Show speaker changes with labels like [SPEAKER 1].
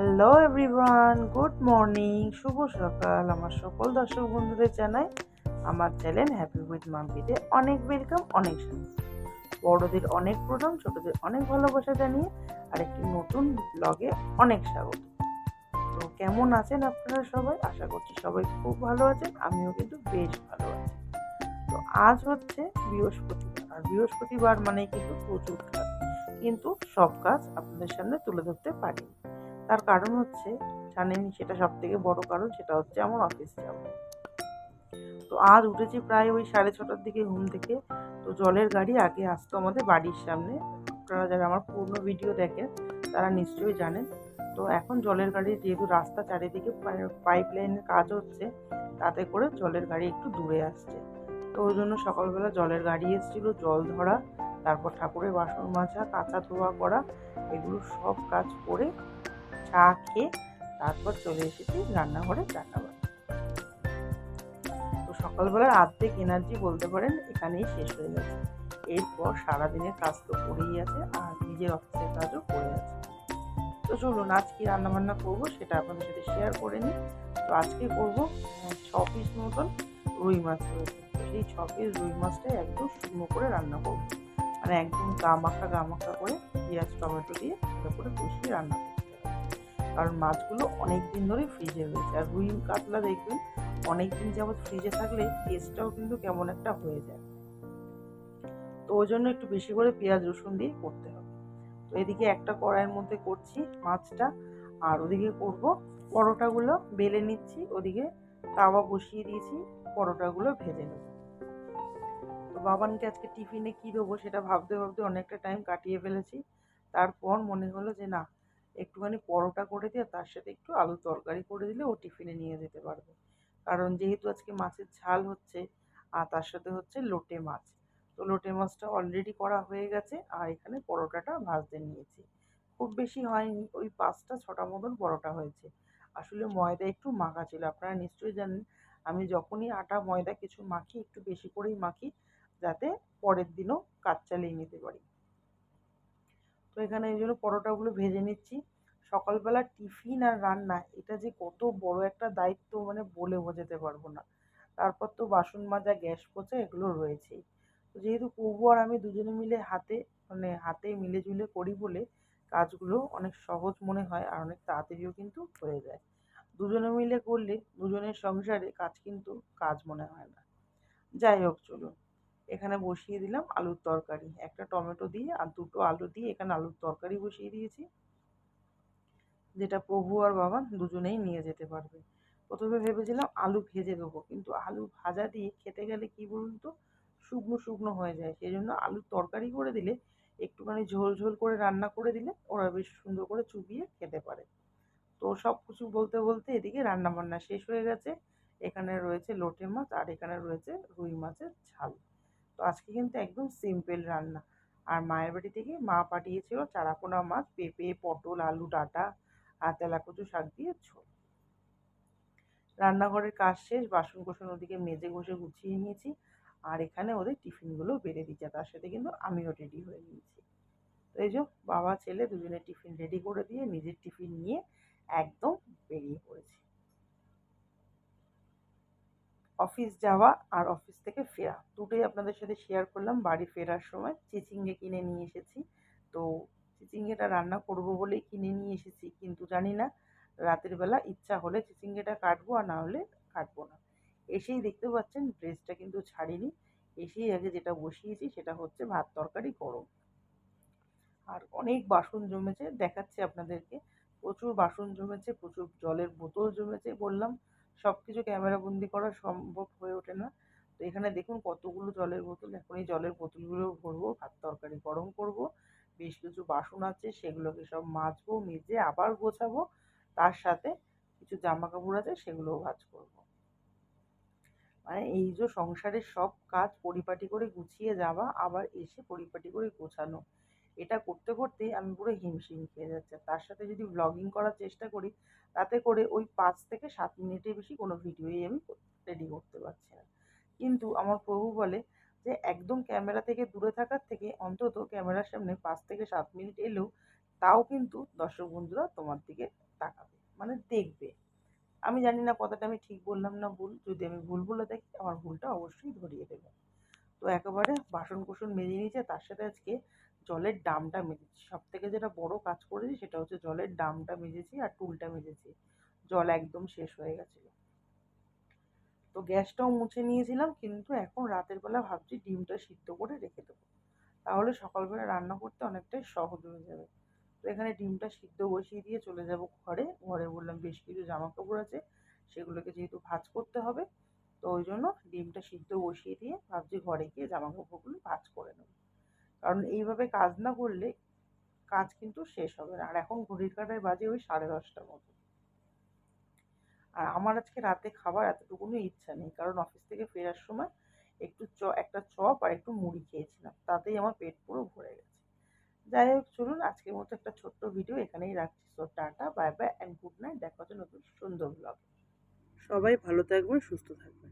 [SPEAKER 1] Everyone, good morning, শুভ সকাল আমার সকল দর্শক বন্ধুদের জানাই। আমার চ্যানেল হ্যাপি উইথ মাম্পিতে অনেক ওয়েলকাম অনেক স্বাগত বড়দের অনেক প্রণাম, ছোটদের অনেক ভালোবাসা জানিয়ে আর একটি নতুন ব্লগে অনেক স্বাগত। তো কেমন আছেন আপনারা সবাই? আশা করছি সবাই খুব ভালো আছেন, আমিও কিন্তু বেশ ভালো আছি। তো আজ হচ্ছে বৃহস্পতিবার, আর বৃহস্পতিবার মানে কিন্তু প্রচুর কাজ। কিন্তু সব কাজ আপনাদের সামনে তুলে ধরতে পারিনি। তার কারণ হচ্ছে, জানেনই সেটা সব থেকে বড় কারণ, সেটা হচ্ছে আমার অফিস যাব তো আজ উঠেছি প্রায় ওই সাড়ে ছটার দিকে ঘুম থেকে। তো জলের গাড়ি আগে আসতো আমাদের বাড়ির সামনে। আপনারা যারা আমার পুরনো ভিডিও দেখেন, তারা নিশ্চয়ই জানেন। তো এখন জলের গাড়ি যেহেতু রাস্তা চারিদিকে পাইপ লাইনের কাজ হচ্ছে, তাতে করে জলের গাড়ি একটু দূরে আসছে। তো ওই জন্য সকালবেলা জলের গাড়ি এসেছিল, জল ধরা, তারপর ঠাকুরের বাসন মাজা, কাঁচা ধোয়া করা, এগুলো সব কাজ করে চা খেয়ে তারপর চলে এসেছি রান্নাঘরে রান্না বান্না তো সকালবেলার আর্ধেক এনার্জি বলতে পারেন এখানেই শেষ হয়ে গেছে। এরপর সারাদিনের কাজ তো করেই আছে আর নিজের অফিসের কাজও করে আছে। তো চলুন আজ কি রান্নাবান্না করব সেটা আপনাদের সাথে শেয়ার করে নিই। তো আজকে করব ছ পিস মতন রুই মাছ রয়েছে। তো সেই ছ পিস রুই মাছটাই একদম শুকনো করে রান্না করব। মানে একদম গা মাখা গা মাখা করে পেঁয়াজ, টমেটো দিয়ে ভালো করে কষিয়ে রান্না করতে হবে কারণ মাছগুলো অনেক দিন ধরে ফ্রিজে রয়েছে। আর রুই কাতলা দেখবেন অনেক দিন যাবৎ ফ্রিজে থাকলে টেস্টটাও কিন্তু কেমন একটা হয়ে যায়। তো ওই জন্য একটু বেশি করে পেঁয়াজ, রসুন দিয়ে করতে হবে। তো এদিকে একটা কড়াইয়ের মধ্যে করছি মাছটা। আর ওদিকে করব পরোটাগুলো, বেলে নিচ্ছি, ওদিকে তাওয়া বসিয়ে দিয়েছি, পরোটাগুলো ভেজে নেব। তো বাবানকে আজকে টিফিনে কী দেবো সেটা ভাবতে ভাবতে অনেকটা টাইম কাটিয়ে ফেলেছি। তারপর মনে হলো যে না একটুখানি পরোটা করে দিয়ে, তার সাথে একটু আলু তরকারি করে দিলে ও টিফিনে নিয়ে যেতে পারবে। কারণ যেহেতু আজকে মাছের ঝাল হচ্ছে, আর তার সাথে হচ্ছে লোটে মাছ। তো লোটে মাছটা অলরেডি করা হয়ে গেছে, আর এখানে পরোটাটা ভাজতে নিয়েছি। খুব বেশি হয়নি, ওই পাঁচটা ছটা মতন পরোটা হয়েছে। আসলে ময়দা একটু মাখা ছিল, আপনারা নিশ্চয়ই জানেন, আমি যখনই আটা, ময়দা কিছু মাখি, একটু বেশি করেই মাখি, যাতে পরের দিনও কাজ চালিয়ে নিতে পারি। এখানে এই জন্য পরোটাগুলো ভেজে নিচ্ছি। সকালবেলা টিফিন আর রান্না, এটা যে কত বড় একটা দায়িত্ব মানে বলে বোঝাতে পারব না। তারপর তো বাসন মাজা, গ্যাস পোছা এগুলো রয়েছেই যেহেতু প্রভু আর আমি দুজনে মিলে হাতে মানে হাতে মিলে ঝুলে করি বলে কাজগুলো অনেক সহজ মনে হয় আর অনেক তাড়াতাড়িও কিন্তু হয়ে যায়। দুজনে মিলে করলে, দুজনের সংসারে কাজ কিন্তু, কাজ মনে হয় না। যাই হোক, চলুন। এখানে বসিয়ে দিলাম আলুর তরকারি। একটা টমেটো দিয়ে আর দুটো আলু দিয়ে এখানে আলুর তরকারি বসিয়ে দিয়েছি। যেটা প্রভু আর বাবা দুজনেই নিয়ে যেতে পারবে। প্রথমে ভেবেছিলাম আলু ভেজে দেবো, কিন্তু আলু ভাজা দিয়ে খেতে গেলে কি বলুন তো, শুকনো শুকনো হয়ে যায়। সেই জন্য আলুর তরকারি করে দিলে, একটুখানি ঝোল ঝোল করে রান্না করে দিলে ওরা বেশ সুন্দর করে চুবিয়ে খেতে পারে। তো সব কিছু বলতে বলতে এদিকে রান্না বান্না শেষ হয়ে গেছে। এখানে রয়েছে লোটে মাছ আর এখানে রয়েছে রুই মাছের ঝাল। তো আজকে কিন্তু একদম সিম্পল রান্না। আর মায়ের বাড়ি থেকে মা পাঠিয়েছিল চারাপোনা মাছ, পেঁপে, পটল, আলু, ডাঁটা আর তেলাকুচু শাক দিয়ে ঝোল। রান্নাঘরের কাজ শেষ বাসন কোসন ওদিকে মেজে ঘষে গুছিয়ে নিয়েছি আর এখানে ওদের টিফিনগুলো বেড়ে দিচ্ছে। তার সাথে কিন্তু আমিও রেডি হয়ে নিয়েছি। তো এই যে বাবা, ছেলে দুজনের টিফিন রেডি করে দিয়ে নিজের টিফিন নিয়ে একদম বেরিয়ে পড়েছি। অফিস যাওয়া আর অফিস থেকে ফেরা। দুটোই আপনাদের সাথে শেয়ার করলাম। বাড়ি ফেরার সময় চিচিঙ্গে কিনে নিয়ে এসেছি। তো চিচিঙ্গেটা রান্না করব বলেই কিনে নিয়ে এসেছি, কিন্তু জানি না রাতের বেলা ইচ্ছা হলে চিচিঙ্গেটা কাটবো আর না হলে কাটবো না। এসেই দেখতে পাচ্ছেন ড্রেসটা কিন্তু ছাড়িনি। এসেই আগে যেটা বসিয়েছি সেটা হচ্ছে ভাত তরকারি গরম। আর অনেক বাসন জমেছে, দেখাচ্ছে আপনাদেরকে। প্রচুর বাসন জমেছে, প্রচুর জলের বোতল জমেছে বললাম। সব কিছু ক্যামেরাবন্দি করা সম্ভব হয়ে ওঠে না। তো এখানে দেখুন কতগুলো জলের বোতল। এখন এই জলের বোতলগুলো ভরবো, ভাত তরকারি গরম করব, বেশ কিছু বাসন আছে, সেগুলোকে সব মাজবো, মেজে আবার গোছাবো, তার সাথে কিছু জামা কাপড় আছে, সেগুলোও ভাজ করব। মানে এই যে সংসারের সব কাজ পরিপাটি করে গুছিয়ে যাওয়া, আবার এসে পরিপাটি করে গোছানো এটা করতে করতে আমি পুরো হিমশিম খেয়ে যাচ্ছে। তার সাথে যদি ব্লগিং করার চেষ্টা করি, তাতে করে ওই পাঁচ থেকে সাত মিনিটের বেশি কোনো ভিডিওই আমি রেডি করতে পারছি না। কিন্তু আমার প্রভু বলে যে, একদম ক্যামেরা থেকে দূরে থাকার থেকে অন্তত ক্যামেরার সামনে পাঁচ থেকে সাত মিনিট এলেও তাও কিন্তু দর্শক বন্ধুরা তোমার দিকে তাকাবে মানে দেখবে। আমি জানি না কথাটা আমি ঠিক বললাম না ভুল, যদি আমি ভুল বলে থাকি, আমার ভুলটা অবশ্যই ধরিয়ে দেবে। তো একেবারে বাসন কোসন মেজে নিয়েছে, তার সাথে আজকে জলের ডামটা মেজেছি। সব থেকে যেটা বড় কাজ করেছি সেটা হচ্ছে জলের ডামটা মেজেছি আর টুলটা মেজেছি। জল একদম শেষ হয়ে গেছিল। তো গ্যাসটাও মুছে নিয়েছিলাম, কিন্তু এখন রাতের বেলা ভাবছি ডিমটা সিদ্ধ করে রেখে দেবো। তাহলে সকালবেলা রান্না করতে অনেকটাই সহজ হয়ে যাবে। তো এখানে ডিমটা সিদ্ধ বসিয়ে দিয়ে চলে যাব ঘরে। ঘরে বললাম বেশ কিছু জামা কাপড় আছে, সেগুলোকে যেহেতু ভাজ করতে হবে, তো ওই জন্য ডিমটা সিদ্ধ বসিয়ে দিয়ে ভাবছি ঘরে গিয়ে জামা কাপড়গুলো ভাজ করে নেব। কারণ এইভাবে কাজ না করলে কাজ কিন্তু শেষ হবে না। আর এখন ঘড়ির কাটায় বাজে ওই সাড়ে দশটার মতো। আর আমার আজকে রাতে খাবার এতটুকুনি ইচ্ছা নেই, কারণ অফিস থেকে ফেরার সময় একটু চ, একটা চপ আর একটু মুড়ি খেয়েছিলাম। তাতেই আমার পেট পুরো ভরে গেছে। যাই হোক, চলুন আজকের মতো একটা ছোট্ট ভিডিও এখানেই রাখছি। So tata bye bye and good night দেখা হচ্ছে নতুন সুন্দর ব্লগ সবাই ভালো থাকবেন, সুস্থ থাকবেন।